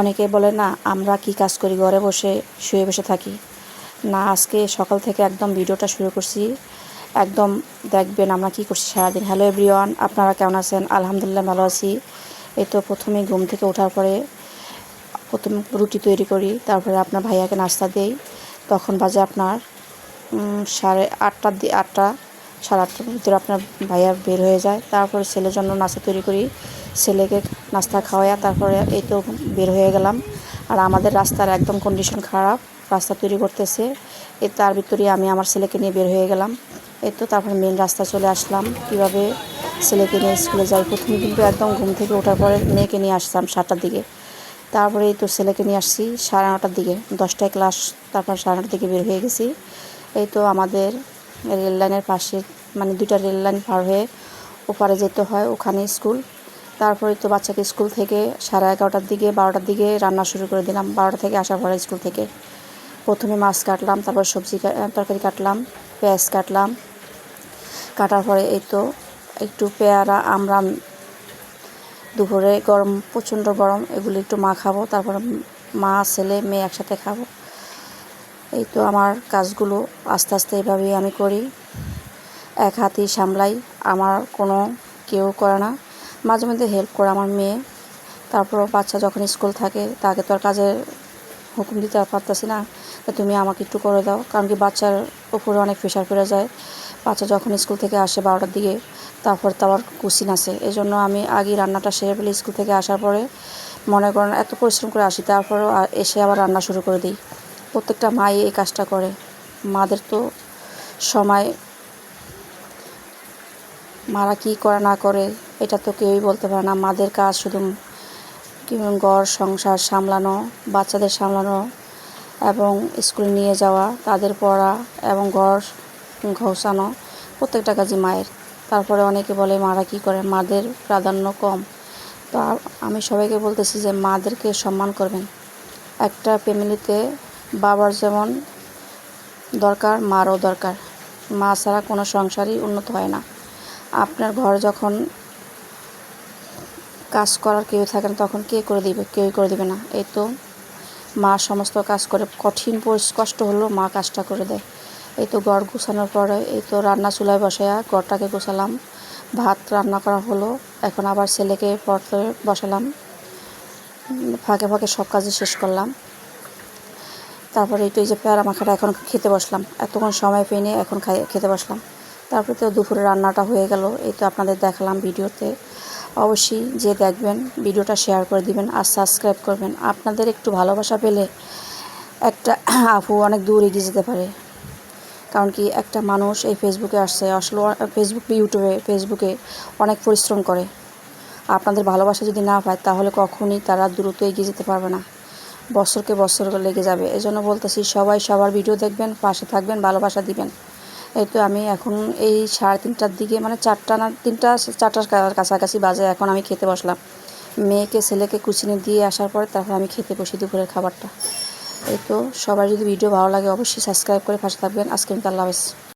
অনেকে বলে, না, আমরা কি কাজ করি? ঘরে বসে, শুয়ে বসে থাকি। না, আজকে সকাল থেকে একদম ভিডিওটা শুরু করছি। একদম দেখবেন আমরা কি করছি সারাদিন। হ্যালো এভরিওয়ান আপনারা কেমন আছেন? আলহামদুলিল্লাহ ভালো আছি। এই তো প্রথমে ঘুম থেকে ওঠার পরে প্রথম রুটি তৈরি করি, তারপরে আপনার ভাইয়াকে নাস্তা দেই। তখন বাজে আপনার সাড়ে আটটার আটটা। সাড়ে আটটার ভিতরে আপনার ভাইয়া বের হয়ে যায়। তারপরে ছেলের জন্য নাস্তা তৈরি করি। ছেলেকে নাস্তা খাওয়াইয়া তারপরে এই তো বের হয়ে গেলাম। আর আমাদের রাস্তার একদম কন্ডিশন খারাপ, রাস্তা তৈরি করতেছে। এই তার ভিতরে আমি আমার ছেলেকে নিয়ে বের হয়ে গেলাম। এই তো তারপরে মেন রাস্তা চলে আসলাম। কীভাবে ছেলেকে নিয়ে স্কুলে যাই? প্রথমে কিন্তু একদম ঘুম থেকে ওঠার পরে মেয়েকে নিয়ে আসলাম সাতটার দিকে। তারপরে এই তো ছেলেকে নিয়ে আসছি সাড়ে নটার দিকে। দশটায় ক্লাস তারপর সাড়ে নটার দিকে বের হয়ে গেছি। এই তো আমাদের রেল লাইনের পাশে মানে দুটা রেল লাইন পার হয়ে ওপারে যেতে হয় ওখানে স্কুল। তারপরে তো বাচ্চাকে স্কুল থেকে সাড়ে এগারোটার দিকে, বারোটার দিকে রান্না শুরু করে দিলাম। বারোটা থেকে আসার পরে স্কুল থেকে প্রথমে মাছ কাটলাম, তারপর সবজি তরকারি কাটলাম, পেঁয়াজ কাটলাম। কাটার পরে এই তো একটু পেয়ারা আমরা দুপুরে গরম, প্রচণ্ড গরম, এগুলি একটু মা খাব, তারপরে মা, ছেলে, মেয়ে একসাথে খাব। এই তো আমার কাজগুলো আস্তে আস্তে এভাবেই আমি করি। এক হাতেই সামলাই, আমার কোনো কেউ করে না। মাঝে মধ্যে হেল্প করে আমার মেয়ে। তারপর বাচ্চা যখন স্কুল থাকে, তাকে তো আর কাজের হুকুম দিতে পারতেছি না। তুমি আমাকে একটু করে দাও, কারণ কি বাচ্চার উপরে অনেক প্রেশার পড়ে যায়। বাচ্চা যখন স্কুল থেকে আসে বারোটার দিকে, তারপর তো আবার কুসিন আছে। এই জন্য আমি আগে রান্নাটা সেরে ফেলি স্কুল থেকে আসার পরে। মনে করেন এত পরিশ্রম করে আসি, তারপরেও এসে আবার রান্না শুরু করে দিই। প্রত্যেকটা মাই এই কাজটা করে। মাদের তো সময় মারা কী করে না করে, এটা তো কেউই বলতে পারে না। মাদের কাজ শুধু ঘর সংসার সামলানো, বাচ্চাদের সামলানো এবং স্কুল নিয়ে যাওয়া, তাদের পড়া এবং ঘর ঘষানো প্রত্যেকটা কাজই মায়ের। তারপরে অনেকে বলে, মারা কী করে? মাদের প্রাধান্য কম। তো আমি সবাইকে বলতেছি যে, মাদেরকে সম্মান করবেন। একটা ফ্যামিলিতে বাবার যেমন দরকার, মারও দরকার। মা ছাড়া কোনো সংসারই উন্নত হয় না। আপনার ঘর যখন কাজ করার কেউ থাকে না, তখন কে করে দিবে? কেউই করে দিবে না। এই তো মা সমস্ত কাজ করে, কঠিন কষ্ট হলেও মা কাজটা করে দেয়। এই তো ঘর গুছানোর পরে এই তো রান্না চুলায় বসায়া ঘরটাকে গোছালাম। ভাত রান্না করা হলো, এখন আবার ছেলেকে পড়তে বসালাম। ফাঁকে ফাঁকে সব কাজই শেষ করলাম। তারপরে একটু এই যে পেয়ারা মাখাটা এখন খেতে বসলাম। এতক্ষণ সময় পেয়ে নিয়ে এখন খাই, খেতে বসলাম। তারপরে তো দুপুরে রান্নাটা হয়ে গেল, এই তো আপনাদের দেখালাম ভিডিওতে। অবশ্যই যে দেখবেন, ভিডিওটা শেয়ার করে দিবেন আর সাবস্ক্রাইব করবেন। আপনাদের একটু ভালোবাসা পেলে একটা আপু অনেক দূর এগিয়ে যেতে পারে। কারণ কি, একটা মানুষ এই ফেসবুকে আসছে, আসলে ফেসবুক ইউটিউবে ফেসবুকে অনেক পরিশ্রম করে। আপনাদের ভালোবাসা যদি না পায়, তাহলে কখনই তারা দ্রুত এগিয়ে যেতে পারবে না। বছরকে বছর লেগে যাবে। এই জন্য বলতেছি, সবাই সবার ভিডিও দেখবেন, পাশে থাকবেন, ভালোবাসা দিবেন। এই তো আমি এখন এই সাড়ে তিনটার দিকে মানে চারটা না, তিনটা, চারটার কাছাকাছি বাজে, এখন আমি খেতে বসলাম। মেয়েকে, ছেলেকে কুচিনে দিয়ে আসার পরে তারপর আমি খেতে বসি দুপুরের খাবারটা। এই তো সবার যদি ভিডিও ভালো লাগে, অবশ্যই সাবস্ক্রাইব করে পাশে থাকবেন। আজকে আমি আল্লাহ